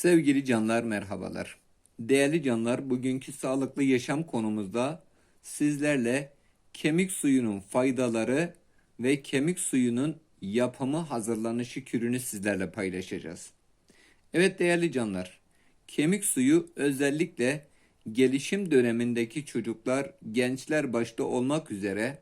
Sevgili canlar merhabalar. Değerli canlar bugünkü sağlıklı yaşam konumuzda sizlerle kemik suyunun faydaları ve kemik suyunun yapımı hazırlanışı kürünü sizlerle paylaşacağız. Evet değerli canlar, kemik suyu özellikle gelişim dönemindeki çocuklar, gençler başta olmak üzere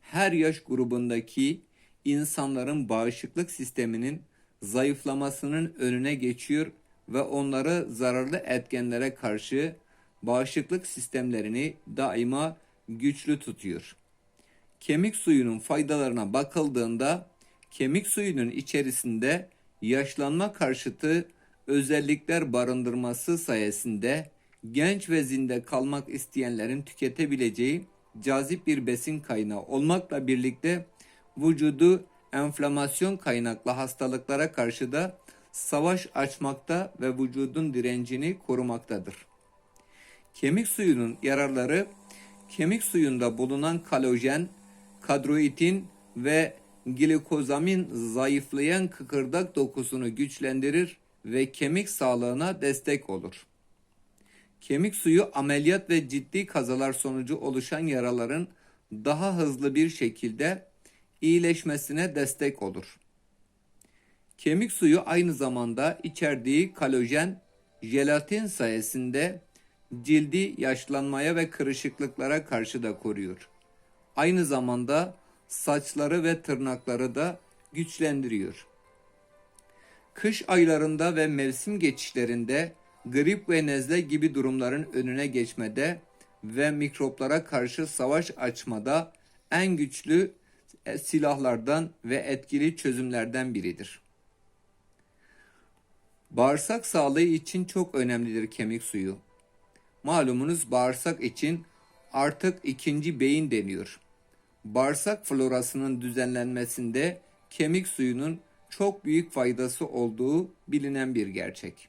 her yaş grubundaki insanların bağışıklık sisteminin zayıflamasının önüne geçiyor ve onları zararlı etkenlere karşı bağışıklık sistemlerini daima güçlü tutuyor. Kemik suyunun faydalarına bakıldığında kemik suyunun içerisinde yaşlanma karşıtı özellikler barındırması sayesinde genç ve zinde kalmak isteyenlerin tüketebileceği cazip bir besin kaynağı olmakla birlikte vücudu enflamasyon kaynaklı hastalıklara karşı da savaş açmakta ve vücudun direncini korumaktadır. Kemik suyunun yararları kemik suyunda bulunan kolajen, kadroitin ve glikozamin zayıflayan kıkırdak dokusunu güçlendirir ve kemik sağlığına destek olur. Kemik suyu ameliyat ve ciddi kazalar sonucu oluşan yaraların daha hızlı bir şekilde iyileşmesine destek olur. Kemik suyu aynı zamanda içerdiği kolajen, jelatin sayesinde cildi yaşlanmaya ve kırışıklıklara karşı da koruyor. Aynı zamanda saçları ve tırnakları da güçlendiriyor. Kış aylarında ve mevsim geçişlerinde grip ve nezle gibi durumların önüne geçmede ve mikroplara karşı savaş açmada en güçlü silahlardan ve etkili çözümlerden biridir. Bağırsak sağlığı için çok önemlidir kemik suyu. Malumunuz bağırsak için artık ikinci beyin deniyor. Bağırsak florasının düzenlenmesinde kemik suyunun çok büyük faydası olduğu bilinen bir gerçek.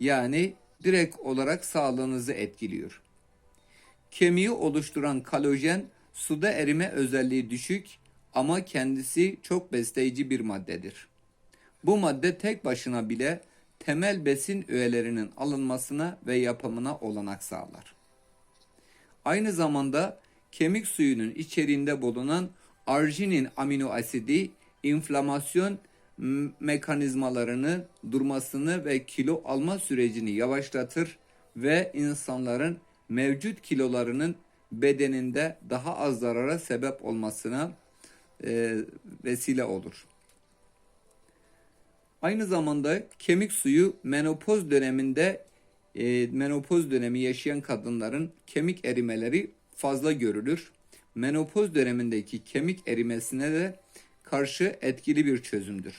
Yani direkt olarak sağlığınızı etkiliyor. Kemiği oluşturan kolajen suda erime özelliği düşük ama kendisi çok besleyici bir maddedir. Bu madde tek başına bile temel besin öğelerinin alınmasına ve yapımına olanak sağlar. Aynı zamanda kemik suyunun içeriğinde bulunan arginin amino asidi inflamasyon mekanizmalarını durmasını ve kilo alma sürecini yavaşlatır ve insanların mevcut kilolarının bedeninde daha az zarara sebep olmasına e, vesile olur. Aynı zamanda kemik suyu menopoz döneminde e, menopoz dönemi yaşayan kadınların kemik erimeleri fazla görülür. Menopoz dönemindeki kemik erimesine de karşı etkili bir çözümdür.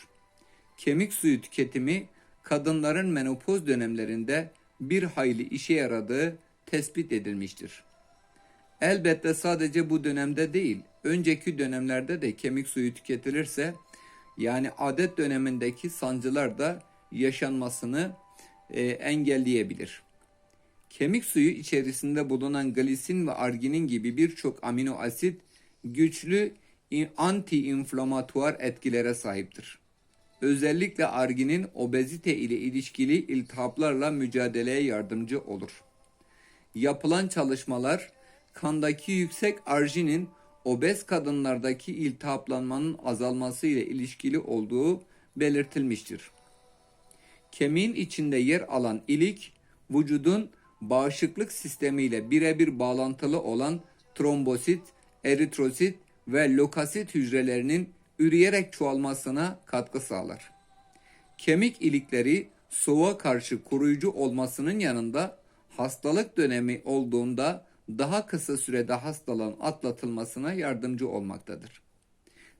Kemik suyu tüketimi kadınların menopoz dönemlerinde bir hayli işe yaradığı tespit edilmiştir. Elbette sadece bu dönemde değil, önceki dönemlerde de kemik suyu tüketilirse yani adet dönemindeki sancılar da yaşanmasını e, engelleyebilir. Kemik suyu içerisinde bulunan glisin ve arginin gibi birçok amino asit güçlü anti-inflamatuar etkilere sahiptir. Özellikle arginin obezite ile ilişkili iltihaplarla mücadeleye yardımcı olur. Yapılan çalışmalar kandaki yüksek arginin obez kadınlardaki iltihaplanmanın azalması ile ilişkili olduğu belirtilmiştir. Kemiğin içinde yer alan ilik, vücudun bağışıklık sistemiyle birebir bağlantılı olan trombosit, eritrosit ve lokasit hücrelerinin üreyerek çoğalmasına katkı sağlar. Kemik ilikleri soğuğa karşı koruyucu olmasının yanında hastalık dönemi olduğunda daha kısa sürede hastalığın atlatılmasına yardımcı olmaktadır.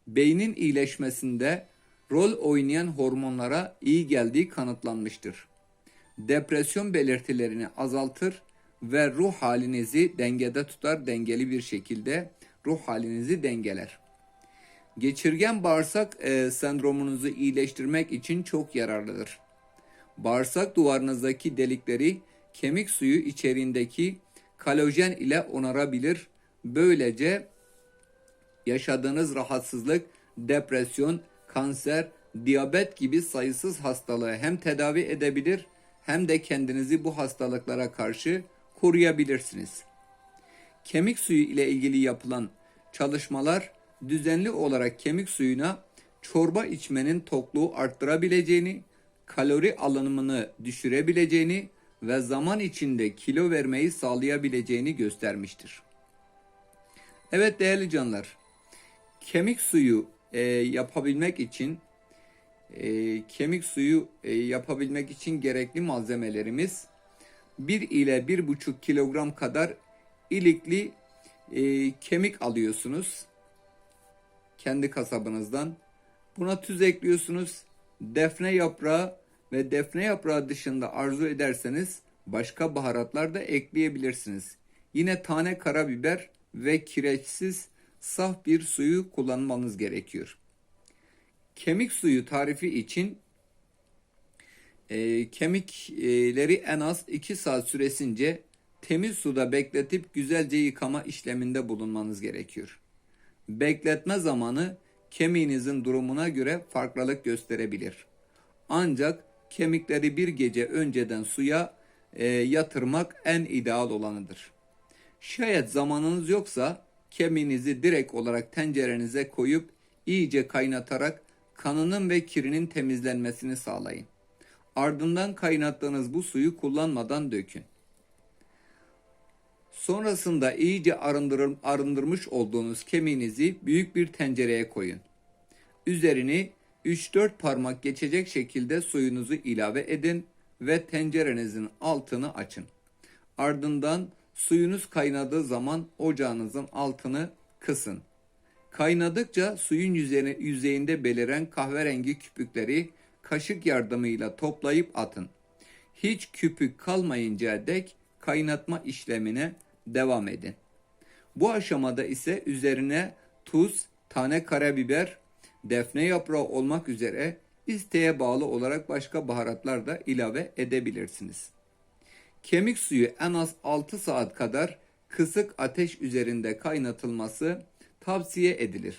Beynin iyileşmesinde rol oynayan hormonlara iyi geldiği kanıtlanmıştır. Depresyon belirtilerini azaltır ve ruh halinizi dengede tutar, dengeli bir şekilde ruh halinizi dengeler. Geçirgen bağırsak e, sendromunuzu iyileştirmek için çok yararlıdır. Bağırsak duvarınızdaki delikleri kemik suyu içeriğindeki kolajen ile onarabilir. Böylece yaşadığınız rahatsızlık, depresyon, kanser diyabet gibi sayısız hastalığı hem tedavi edebilir hem de kendinizi bu hastalıklara karşı koruyabilirsiniz. Kemik suyu ile ilgili yapılan çalışmalar düzenli olarak kemik suyuna çorba içmenin tokluğu arttırabileceğini, kalori alınımını düşürebileceğini ve zaman içinde kilo vermeyi sağlayabileceğini göstermiştir. Evet değerli canlar, kemik suyu e, yapabilmek için e, kemik suyu e, yapabilmek için gerekli malzemelerimiz 1 ile 1,5 kilogram kadar ilikli e, kemik alıyorsunuz kendi kasabınızdan. Buna tuz ekliyorsunuz. Defne yaprağı ve defne yaprağı dışında arzu ederseniz başka baharatlar da ekleyebilirsiniz. Yine tane karabiber ve kireçsiz saf bir suyu kullanmanız gerekiyor. Kemik suyu tarifi için e, kemikleri en az 2 saat süresince temiz suda bekletip güzelce yıkama işleminde bulunmanız gerekiyor. Bekletme zamanı kemiğinizin durumuna göre farklılık gösterebilir. Ancak kemikleri bir gece önceden suya e, yatırmak en ideal olanıdır. Şayet zamanınız yoksa kemiğinizi direkt olarak tencerenize koyup iyice kaynatarak kanının ve kirinin temizlenmesini sağlayın. Ardından kaynattığınız bu suyu kullanmadan dökün. Sonrasında iyice arındırmış olduğunuz kemiğinizi büyük bir tencereye koyun. Üzerini 3-4 parmak geçecek şekilde suyunuzu ilave edin ve tencerenizin altını açın. Ardından suyunuz kaynadığı zaman ocağınızın altını kısın. Kaynadıkça suyun yüzeyine, yüzeyinde beliren kahverengi küpükleri kaşık yardımıyla toplayıp atın. Hiç küpük kalmayıncaya dek kaynatma işlemine devam edin. Bu aşamada ise üzerine tuz, tane karabiber, defne yaprağı olmak üzere isteğe bağlı olarak başka baharatlar da ilave edebilirsiniz. Kemik suyu en az 6 saat kadar kısık ateş üzerinde kaynatılması tavsiye edilir.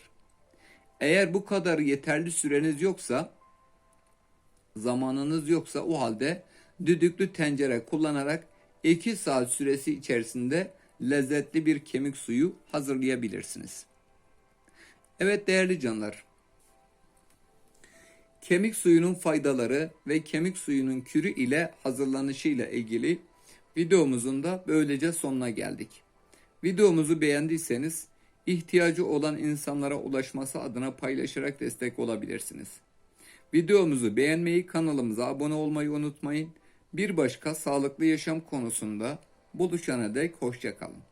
Eğer bu kadar yeterli süreniz yoksa, zamanınız yoksa o halde düdüklü tencere kullanarak 2 saat süresi içerisinde lezzetli bir kemik suyu hazırlayabilirsiniz. Evet değerli canlar. Kemik suyunun faydaları ve kemik suyunun kürü ile hazırlanışıyla ilgili videomuzun da böylece sonuna geldik. Videomuzu beğendiyseniz ihtiyacı olan insanlara ulaşması adına paylaşarak destek olabilirsiniz. Videomuzu beğenmeyi, kanalımıza abone olmayı unutmayın. Bir başka sağlıklı yaşam konusunda buluşana dek hoşçakalın.